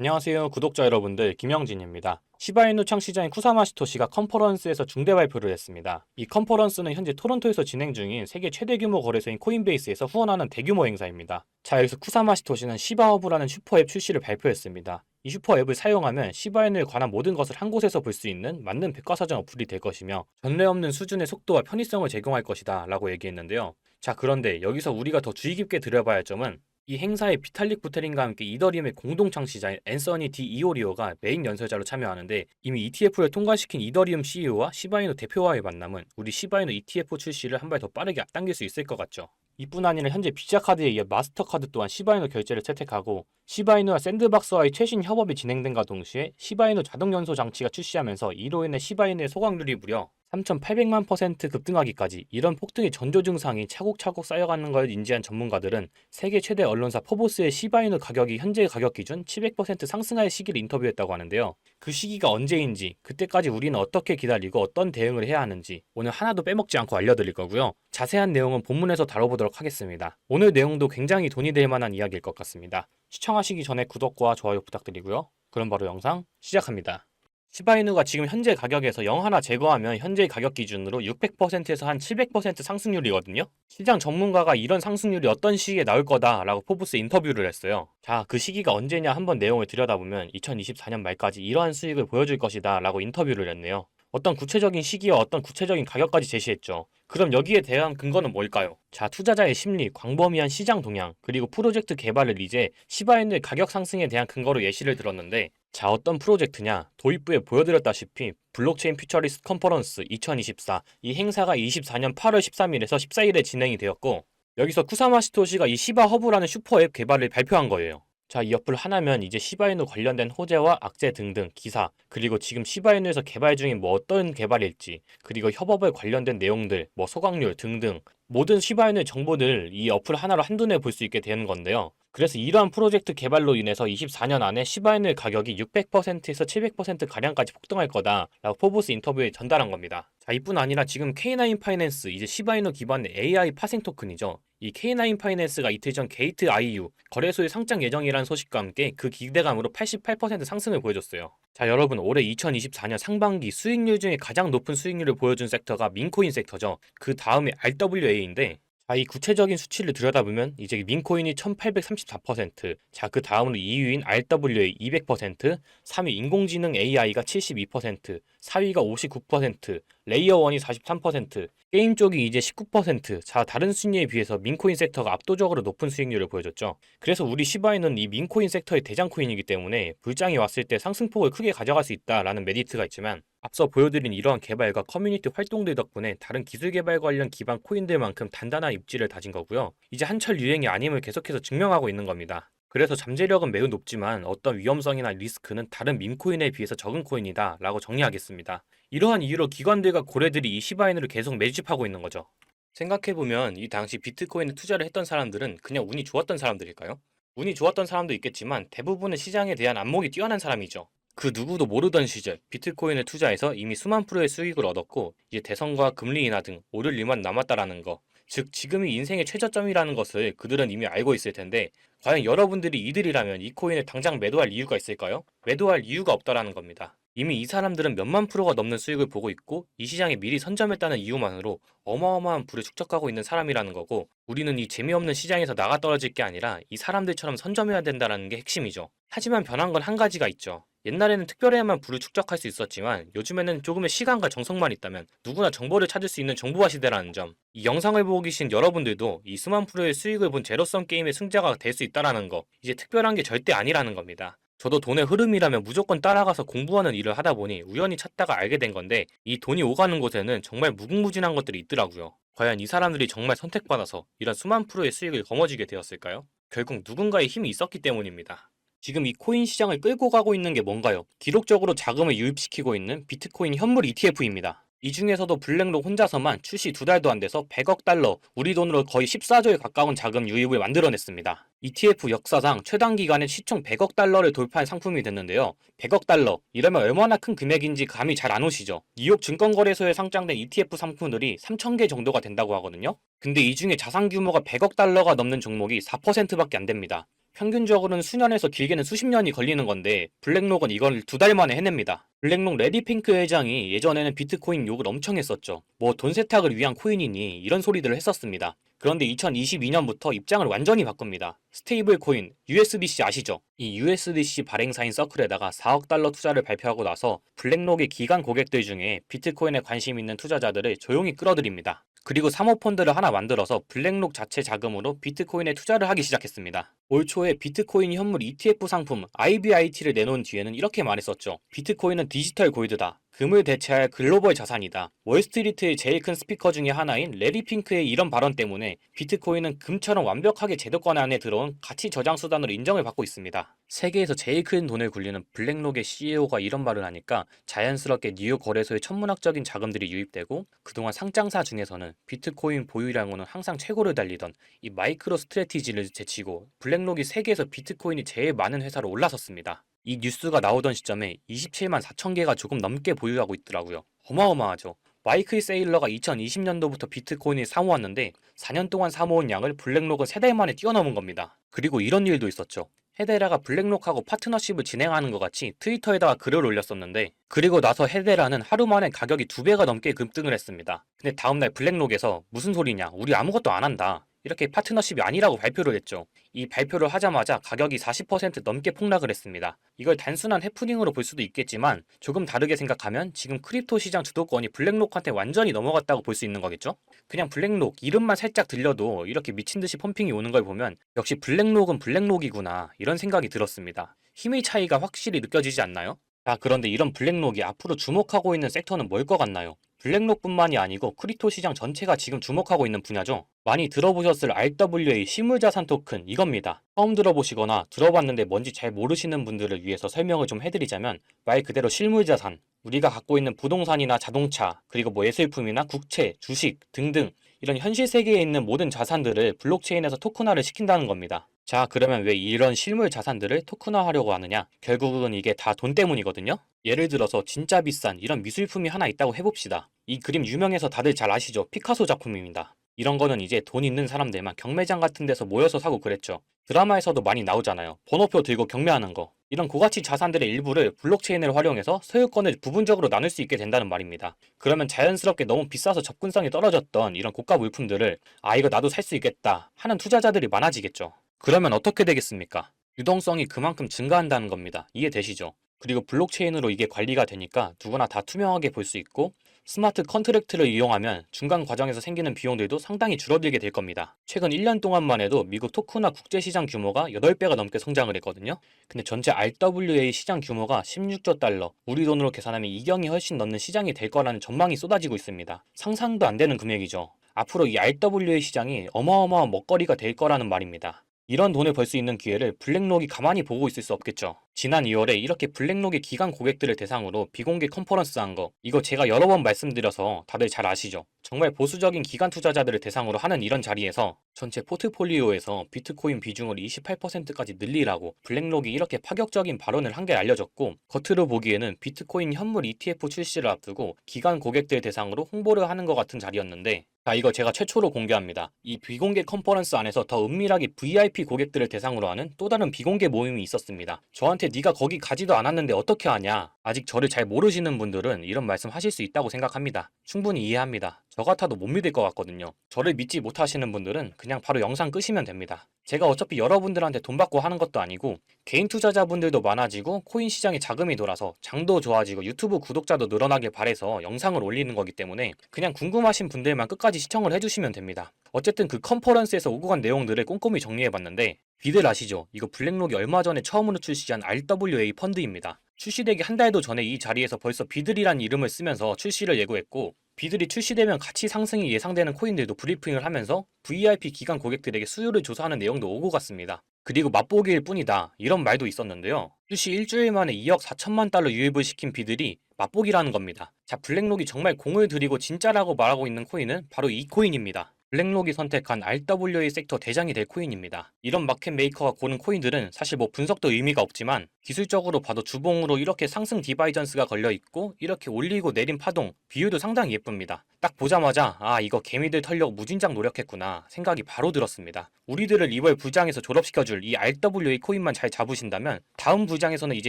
안녕하세요 구독자 여러분들 김영진입니다. 시바이누 창시자인 쿠사마시토시가 컨퍼런스에서 중대 발표를 했습니다. 이 컨퍼런스는 현재 토론토에서 진행 중인 세계 최대 규모 거래소인 코인베이스에서 후원하는 대규모 행사입니다. 자 여기서 쿠사마시토시는 시바허브라는 슈퍼앱 출시를 발표했습니다. 이 슈퍼앱을 사용하면 시바인에 관한 모든 것을 한 곳에서 볼 수 있는 맞는 백과사전 어플이 될 것이며 전례 없는 수준의 속도와 편의성을 제공할 것이다 라고 얘기했는데요. 자 그런데 여기서 우리가 더 주의 깊게 들여봐야 할 점은 이 행사에 비탈릭 부테린과 함께 이더리움의 공동 창시자인 앤서니 디 이오리오가 메인 연설자로 참여하는데 이미 ETF를 통과시킨 이더리움 CEO와 시바이노 대표와의 만남은 우리 시바이노 ETF 출시를 한 발 더 빠르게 앞당길 수 있을 것 같죠. 이뿐 아니라 현재 비자카드에 이어 마스터카드 또한 시바이노 결제를 채택하고 시바이노와 샌드박스와의 최신 협업이 진행된과 동시에 시바이노 자동 연소 장치가 출시하면서 이로 인해 시바이노의 소각률이 무려 3,800만 퍼센트 급등하기까지 이런 폭등의 전조 증상이 차곡차곡 쌓여가는 걸 인지한 전문가들은 세계 최대 언론사 포보스의 시바이노 가격이 현재 가격 기준 700% 상승할 시기를 인터뷰했다고 하는데요. 그 시기가 언제인지, 그때까지 우리는 어떻게 기다리고 어떤 대응을 해야 하는지 오늘 하나도 빼먹지 않고 알려드릴 거고요. 자세한 내용은 본문에서 다뤄보도록 하겠습니다. 오늘 내용도 굉장히 돈이 될 만한 이야기일 것 같습니다. 시청하시기 전에 구독과 좋아요 부탁드리고요. 그럼 바로 영상 시작합니다. 시바이누가 지금 현재 가격에서 0 하나 제거하면 현재 가격 기준으로 600%에서 한 700% 상승률이거든요. 시장 전문가가 이런 상승률이 어떤 시기에 나올 거다라고 포브스 인터뷰를 했어요. 자, 그 시기가 언제냐 한번 내용을 들여다보면 2024년 말까지 이러한 수익을 보여줄 것이다라고 인터뷰를 했네요. 어떤 구체적인 시기와 어떤 구체적인 가격까지 제시했죠. 그럼 여기에 대한 근거는 뭘까요? 자, 투자자의 심리, 광범위한 시장 동향, 그리고 프로젝트 개발을 이제 시바인의 가격 상승에 대한 근거로 예시를 들었는데 자, 어떤 프로젝트냐? 도입부에 보여드렸다시피 블록체인 퓨처리스트 컨퍼런스 2024 이 행사가 24년 8월 13일에서 14일에 진행이 되었고 여기서 쿠사마 시토시가 이 시바 허브라는 슈퍼 앱 개발을 발표한 거예요. 자, 이 어플 하나면 이제 시바이누 관련된 호재와 악재 등등 기사, 그리고 지금 시바이누에서 개발 중인 뭐 어떤 개발일지, 그리고 협업에 관련된 내용들, 뭐 소각률 등등 모든 시바이누의 정보들 이 어플 하나로 한눈에 볼 수 있게 되는 건데요. 그래서 이러한 프로젝트 개발로 인해서 24년 안에 시바이누의 가격이 600%에서 700% 가량까지 폭등할 거다라고 포브스 인터뷰에 전달한 겁니다. 자, 이뿐 아니라 지금 K9 파이낸스 이제 시바이누 기반의 AI 파생 토큰이죠. 이 K9 파이낸스가 이틀 전 게이트 IU 거래소에 상장 예정이라는 소식과 함께 그 기대감으로 88% 상승을 보여줬어요. 자 여러분 올해 2024년 상반기 수익률 중에 가장 높은 수익률을 보여준 섹터가 민코인 섹터죠. 그 다음에 RWA인데 자, 이 구체적인 수치를 들여다보면 이제 민코인이 1834%, 자, 그 다음으로 2위인 RWA 200%, 3위 인공지능 AI가 72%, 4위가 59%, 레이어 1이 43%, 게임 쪽이 이제 19%, 자, 다른 순위에 비해서 민코인 섹터가 압도적으로 높은 수익률을 보여줬죠. 그래서 우리 시바이는 이 민코인 섹터의 대장 코인이기 때문에 불장이 왔을 때 상승폭을 크게 가져갈 수 있다라는 메리트가 있지만 앞서 보여드린 이러한 개발과 커뮤니티 활동들 덕분에 다른 기술 개발 관련 기반 코인들만큼 단단한 입지를 다진 거고요. 이제 한철 유행이 아님을 계속해서 증명하고 있는 겁니다. 그래서 잠재력은 매우 높지만 어떤 위험성이나 리스크는 다른 밈코인에 비해서 적은 코인이다 라고 정리하겠습니다. 이러한 이유로 기관들과 고래들이 이 시바인을 계속 매집하고 있는 거죠. 생각해보면 이 당시 비트코인에 투자를 했던 사람들은 그냥 운이 좋았던 사람들일까요? 운이 좋았던 사람도 있겠지만 대부분의 시장에 대한 안목이 뛰어난 사람이죠. 그 누구도 모르던 시절 비트코인에 투자해서 이미 수만 프로의 수익을 얻었고 이제 대선과 금리 인하 등 오를 일만 남았다라는 거. 즉 지금이 인생의 최저점이라는 것을 그들은 이미 알고 있을 텐데 과연 여러분들이 이들이라면 이 코인을 당장 매도할 이유가 있을까요? 매도할 이유가 없다라는 겁니다. 이미 이 사람들은 몇만 프로가 넘는 수익을 보고 있고 이 시장에 미리 선점했다는 이유만으로 어마어마한 부를 축적하고 있는 사람이라는 거고 우리는 이 재미없는 시장에서 나가 떨어질 게 아니라 이 사람들처럼 선점해야 된다는 게 핵심이죠. 하지만 변한 건 한 가지가 있죠. 옛날에는 특별해야만 부를 축적할 수 있었지만 요즘에는 조금의 시간과 정성만 있다면 누구나 정보를 찾을 수 있는 정보화 시대라는 점. 이 영상을 보고 계신 여러분들도 이 수만 프로의 수익을 본 제로섬 게임의 승자가 될 수 있다라는 거. 이제 특별한 게 절대 아니라는 겁니다. 저도 돈의 흐름이라면 무조건 따라가서 공부하는 일을 하다 보니 우연히 찾다가 알게 된 건데 이 돈이 오가는 곳에는 정말 무궁무진한 것들이 있더라고요. 과연 이 사람들이 정말 선택받아서 이런 수만 프로의 수익을 거머쥐게 되었을까요? 결국 누군가의 힘이 있었기 때문입니다. 지금 이 코인 시장을 끌고 가고 있는 게 뭔가요? 기록적으로 자금을 유입시키고 있는 비트코인 현물 ETF입니다. 이 중에서도 블랙록 혼자서만 출시 두 달도 안 돼서 100억 달러, 우리 돈으로 거의 14조에 가까운 자금 유입을 만들어냈습니다. ETF 역사상 최단 기간에 시총 100억 달러를 돌파한 상품이 됐는데요. 100억 달러, 이러면 얼마나 큰 금액인지 감이 잘 안 오시죠? 뉴욕 증권거래소에 상장된 ETF 상품들이 3,000개 정도가 된다고 하거든요. 근데 이 중에 자산 규모가 100억 달러가 넘는 종목이 4%밖에 안 됩니다. 평균적으로는 수년에서 길게는 수십 년이 걸리는 건데 블랙록은 이걸 두 달 만에 해냅니다. 블랙록 레디핑크 회장이 예전에는 비트코인 욕을 엄청 했었죠. 뭐 돈 세탁을 위한 코인이니 이런 소리들을 했었습니다. 그런데 2022년부터 입장을 완전히 바꿉니다. 스테이블 코인 USDC 아시죠? 이 USDC 발행사인 서클에다가 4억 달러 투자를 발표하고 나서 블랙록의 기관 고객들 중에 비트코인에 관심 있는 투자자들을 조용히 끌어들입니다. 그리고 사모펀드를 하나 만들어서 블랙록 자체 자금으로 비트코인에 투자를 하기 시작했습니다. 올 초에 비트코인 현물 ETF 상품 IBIT를 내놓은 뒤에는 이렇게 말했었죠. 비트코인은 디지털 골드다. 금을 대체할 글로벌 자산이다. 월스트리트의 제일 큰 스피커 중에 하나인 레리 핑크의 이런 발언 때문에 비트코인은 금처럼 완벽하게 제도권 안에 들어온 가치 저장 수단으로 인정을 받고 있습니다. 세계에서 제일 큰 돈을 굴리는 블랙록의 CEO가 이런 말을 하니까 자연스럽게 뉴욕 거래소에 천문학적인 자금들이 유입되고 그동안 상장사 중에서는 비트코인 보유량으로는 항상 최고를 달리던 이 마이크로 스트레티지를 제치고 블랙 록이 세계에서 비트코인이 제일 많은 회사로 올라섰습니다. 이 뉴스가 나오던 시점에 27만 4천 개가 조금 넘게 보유하고 있더라고요. 어마어마하죠. 마이클 세일러가 2020년도부터 비트코인을 사모았는데 4년 동안 사모은 양을 블랙록은 3달 만에 뛰어넘은 겁니다. 그리고 이런 일도 있었죠. 헤데라가 블랙록하고 파트너십을 진행하는 것 같이 트위터에다가 글을 올렸었는데 그리고 나서 헤데라는 하루 만에 가격이 두 배가 넘게 급등을 했습니다. 근데 다음날 블랙록에서 무슨 소리냐 우리 아무것도 안 한다. 이렇게 파트너십이 아니라고 발표를 했죠. 이 발표를 하자마자 가격이 40% 넘게 폭락을 했습니다. 이걸 단순한 해프닝으로 볼 수도 있겠지만 조금 다르게 생각하면 지금 크립토 시장 주도권이 블랙록한테 완전히 넘어갔다고 볼 수 있는 거겠죠? 그냥 블랙록 이름만 살짝 들려도 이렇게 미친 듯이 펌핑이 오는 걸 보면 역시 블랙록은 블랙록이구나 이런 생각이 들었습니다. 힘의 차이가 확실히 느껴지지 않나요? 자, 그런데 이런 블랙록이 앞으로 주목하고 있는 섹터는 뭘 것 같나요? 블랙록뿐만이 아니고 크립토 시장 전체가 지금 주목하고 있는 분야죠. 많이 들어보셨을 RWA 실물자산 토큰 이겁니다. 처음 들어보시거나 들어봤는데 뭔지 잘 모르시는 분들을 위해서 설명을 좀 해드리자면 말 그대로 실물자산 우리가 갖고 있는 부동산이나 자동차 그리고 뭐 예술품이나 국채, 주식 등등 이런 현실 세계에 있는 모든 자산들을 블록체인에서 토큰화를 시킨다는 겁니다. 자, 그러면 왜 이런 실물 자산들을 토큰화하려고 하느냐? 결국은 이게 다 돈 때문이거든요. 예를 들어서 진짜 비싼 이런 미술품이 하나 있다고 해봅시다. 이 그림 유명해서 다들 잘 아시죠? 피카소 작품입니다. 이런 거는 이제 돈 있는 사람들만 경매장 같은 데서 모여서 사고 그랬죠. 드라마에서도 많이 나오잖아요. 번호표 들고 경매하는 거. 이런 고가치 자산들의 일부를 블록체인을 활용해서 소유권을 부분적으로 나눌 수 있게 된다는 말입니다. 그러면 자연스럽게 너무 비싸서 접근성이 떨어졌던 이런 고가 물품들을 아 이거 나도 살 수 있겠다 하는 투자자들이 많아지겠죠. 그러면 어떻게 되겠습니까? 유동성이 그만큼 증가한다는 겁니다. 이해되시죠? 그리고 블록체인으로 이게 관리가 되니까 누구나 다 투명하게 볼 수 있고 스마트 컨트랙트를 이용하면 중간 과정에서 생기는 비용들도 상당히 줄어들게 될 겁니다. 최근 1년 동안만 해도 미국 토크나 국제시장 규모가 8배가 넘게 성장을 했거든요. 근데 전체 RWA 시장 규모가 16조 달러, 우리 돈으로 계산하면 2경이 훨씬 넘는 시장이 될 거라는 전망이 쏟아지고 있습니다. 상상도 안 되는 금액이죠. 앞으로 이 RWA 시장이 어마어마한 먹거리가 될 거라는 말입니다. 이런 돈을 벌 수 있는 기회를 블랙록이 가만히 보고 있을 수 없겠죠. 지난 2월에 이렇게 블랙록의 기관 고객들을 대상으로 비공개 컨퍼런스 한 거, 이거 제가 여러 번 말씀드려서 다들 잘 아시죠? 정말 보수적인 기관 투자자들을 대상으로 하는 이런 자리에서 전체 포트폴리오에서 비트코인 비중을 28%까지 늘리라고 블랙록이 이렇게 파격적인 발언을 한 게 알려졌고, 겉으로 보기에는 비트코인 현물 ETF 출시를 앞두고 기관 고객들 대상으로 홍보를 하는 것 같은 자리였는데, 자, 이거 제가 최초로 공개합니다. 이 비공개 컨퍼런스 안에서 더 은밀하게 VIP 고객들을 대상으로 하는 또 다른 비공개 모임이 있었습니다. 저한테 네가 거기 가지도 않았는데 어떻게 하냐? 아직 저를 잘 모르시는 분들은 이런 말씀 하실 수 있다고 생각합니다. 충분히 이해합니다. 저 같아도 못 믿을 것 같거든요. 저를 믿지 못하시는 분들은 그냥 바로 영상 끄시면 됩니다. 제가 어차피 여러분들한테 돈 받고 하는 것도 아니고 개인 투자자분들도 많아지고 코인 시장에 자금이 돌아서 장도 좋아지고 유튜브 구독자도 늘어나길 바래서 영상을 올리는 거기 때문에 그냥 궁금하신 분들만 끝까지 시청을 해주시면 됩니다. 어쨌든 그 컨퍼런스에서 오고 간 내용들을 꼼꼼히 정리해봤는데 비들 아시죠? 이거 블랙록이 얼마 전에 처음으로 출시한 RWA 펀드입니다. 출시되기 한 달도 전에 이 자리에서 벌써 비들이란 이름을 쓰면서 출시를 예고했고 비들이 출시되면 가치 상승이 예상되는 코인들도 브리핑을 하면서 VIP 기관 고객들에게 수요를 조사하는 내용도 오고 갔습니다. 그리고 맛보기일 뿐이다 이런 말도 있었는데요. 출시 일주일 만에 2억 4천만 달러 유입을 시킨 비들이 맛보기라는 겁니다. 자 블랙록이 정말 공을 들이고 진짜라고 말하고 있는 코인은 바로 이 코인입니다. 블랙록이 선택한 RWA 섹터 대장이 될 코인입니다. 이런 마켓 메이커가 고른 코인들은 사실 뭐 분석도 의미가 없지만 기술적으로 봐도 주봉으로 이렇게 상승 디바이전스가 걸려 있고 이렇게 올리고 내린 파동 비율도 상당히 예쁩니다. 딱 보자마자 아 이거 개미들 털려고 무진장 노력했구나 생각이 바로 들었습니다. 우리들을 이번 부장에서 졸업시켜줄 이 RWA 코인만 잘 잡으신다면 다음 부장에서는 이제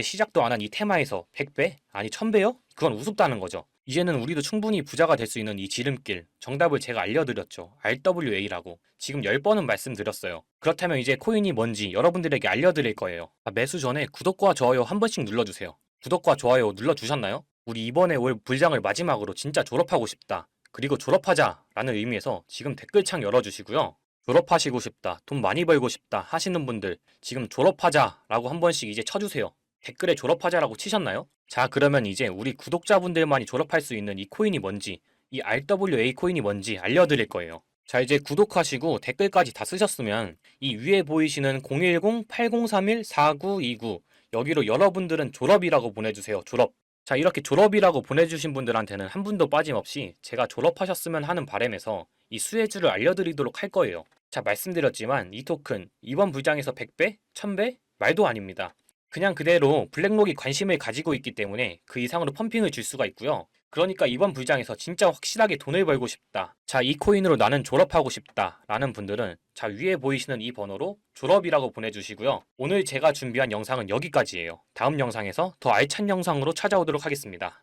시작도 안 한 이 테마에서 100배? 아니 1000배요? 그건 우습다는 거죠. 이제는 우리도 충분히 부자가 될 수 있는 이 지름길 정답을 제가 알려드렸죠. RWA라고 지금 10번은 말씀드렸어요. 그렇다면 이제 코인이 뭔지 여러분들에게 알려드릴 거예요. 아, 매수 전에 구독과 좋아요 한 번씩 눌러주세요. 구독과 좋아요 눌러주셨나요? 우리 이번에 올 불장을 마지막으로 진짜 졸업하고 싶다. 그리고 졸업하자 라는 의미에서 지금 댓글창 열어주시고요. 졸업하시고 싶다, 돈 많이 벌고 싶다 하시는 분들 지금 졸업하자 라고 한 번씩 이제 쳐주세요. 댓글에 졸업하자라고 치셨나요? 자, 그러면 이제 우리 구독자분들만이 졸업할 수 있는 이 코인이 뭔지, 이 RWA 코인이 뭔지 알려드릴 거예요. 자, 이제 구독하시고 댓글까지 다 쓰셨으면 이 위에 보이시는 010-8031-4929 여기로 여러분들은 졸업이라고 보내주세요. 졸업. 자, 이렇게 졸업이라고 보내주신 분들한테는 한 분도 빠짐없이 제가 졸업하셨으면 하는 바람에서 이 수혜주를 알려드리도록 할 거예요. 자, 말씀드렸지만 이 토큰 이번 부장에서 100배? 1000배? 말도 아닙니다. 그냥 그대로 블랙록이 관심을 가지고 있기 때문에 그 이상으로 펌핑을 줄 수가 있고요. 그러니까 이번 불장에서 진짜 확실하게 돈을 벌고 싶다. 자, 이 코인으로 나는 졸업하고 싶다. 라는 분들은 자, 위에 보이시는 이 번호로 졸업이라고 보내주시고요. 오늘 제가 준비한 영상은 여기까지예요. 다음 영상에서 더 알찬 영상으로 찾아오도록 하겠습니다.